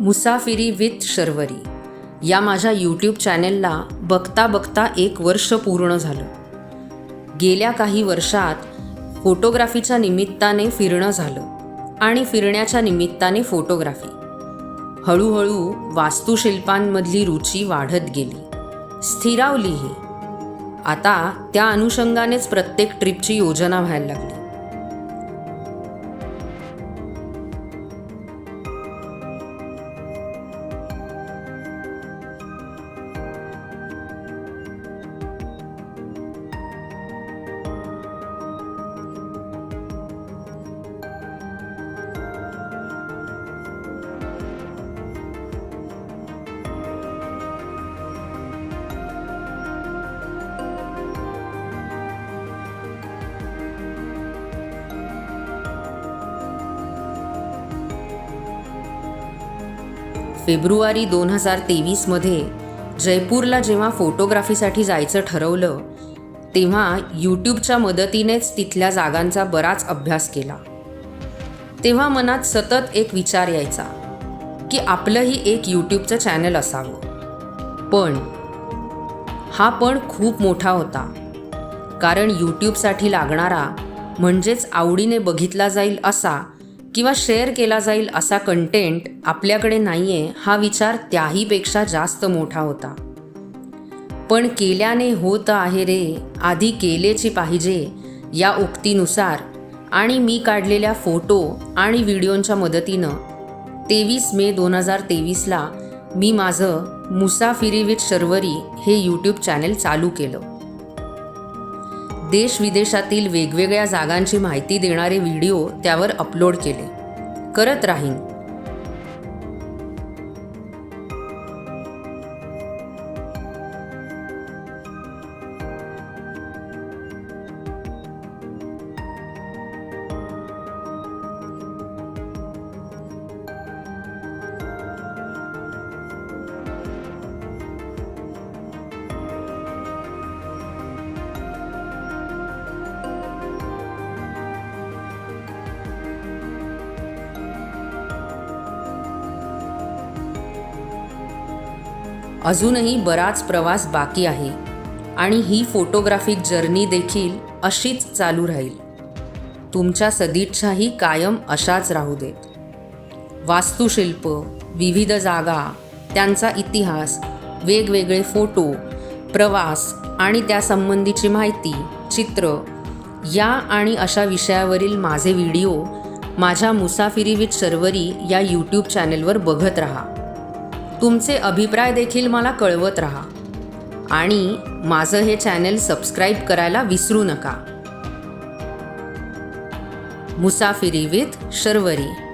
मुसाफिरी with Sharvari या माझ्या YouTube चॅनेलला बघता बघता एक वर्ष पूर्ण झालं. गेल्या काही वर्षात फोटोग्राफीच्या निमित्ताने फिरणं झालं आणि फिरण्याच्या निमित्ताने फोटोग्राफी हळूहळू वास्तुशिल्पांमधली रुची वाढत गेली. स्थिरावलीही आता त्या अनुषंगानेच प्रत्येक ट्रिपची योजना व्हायला लागली. फेब्रुवारी दोन हजार तेवीसमध्ये जयपूरला जेव्हा फोटोग्राफीसाठी जायचं ठरवलं तेव्हा यूट्यूबच्या मदतीनेच तिथल्या जागांचा बराच अभ्यास केला. तेव्हा मनात सतत एक विचार यायचा की आपलंही एक यूट्यूबचं चॅनल असावं. पण हा पण खूप मोठा होता कारण यूट्यूबसाठी लागणारा म्हणजेच आवडीने बघितला जाईल असा किंवा शेअर केला जाईल असा कंटेंट आपल्याकडे नाही आहे हा विचार त्याहीपेक्षा जास्त मोठा होता. पण केल्याने होत आहे रे आधी केलेची पाहिजे या उक्तीनुसार. आणि मी काढलेल्या फोटो आणि व्हिडिओंच्या मदतीनं तेवीस मे दोन हजार तेवीसला मी माझं मुसाफिरी विथ शर्वरी हे यूट्यूब चॅनेल चालू केलं. देश विदेशातील वेगवेगळ्या जागांची माहिती देणारे व्हिडिओ त्यावर अपलोड केले. करत राहीन. अजूनही बराच प्रवास बाकी आहे आणि ही फोटोग्राफिक जर्नी देखील अशीच चालू राहील. तुमच्या सदिच्छाही कायम अशाच राहू देत. वास्तुशिल्प विविध जागा त्यांचा इतिहास वेगवेगळे फोटो प्रवास आणि त्यासंबंधीची माहिती चित्र या आणि अशा विषयावरील माझे व्हिडिओ माझ्या मुसाफिरी विथ शर्वरी या यूट्यूब चॅनेलवर बघत राहा. तुमचे अभिप्राय देखील मला कळवत राहा. आणि माझं हे चॅनेल सबस्क्राईब करायला विसरू नका. मुसाफिरी विथ शर्वरी.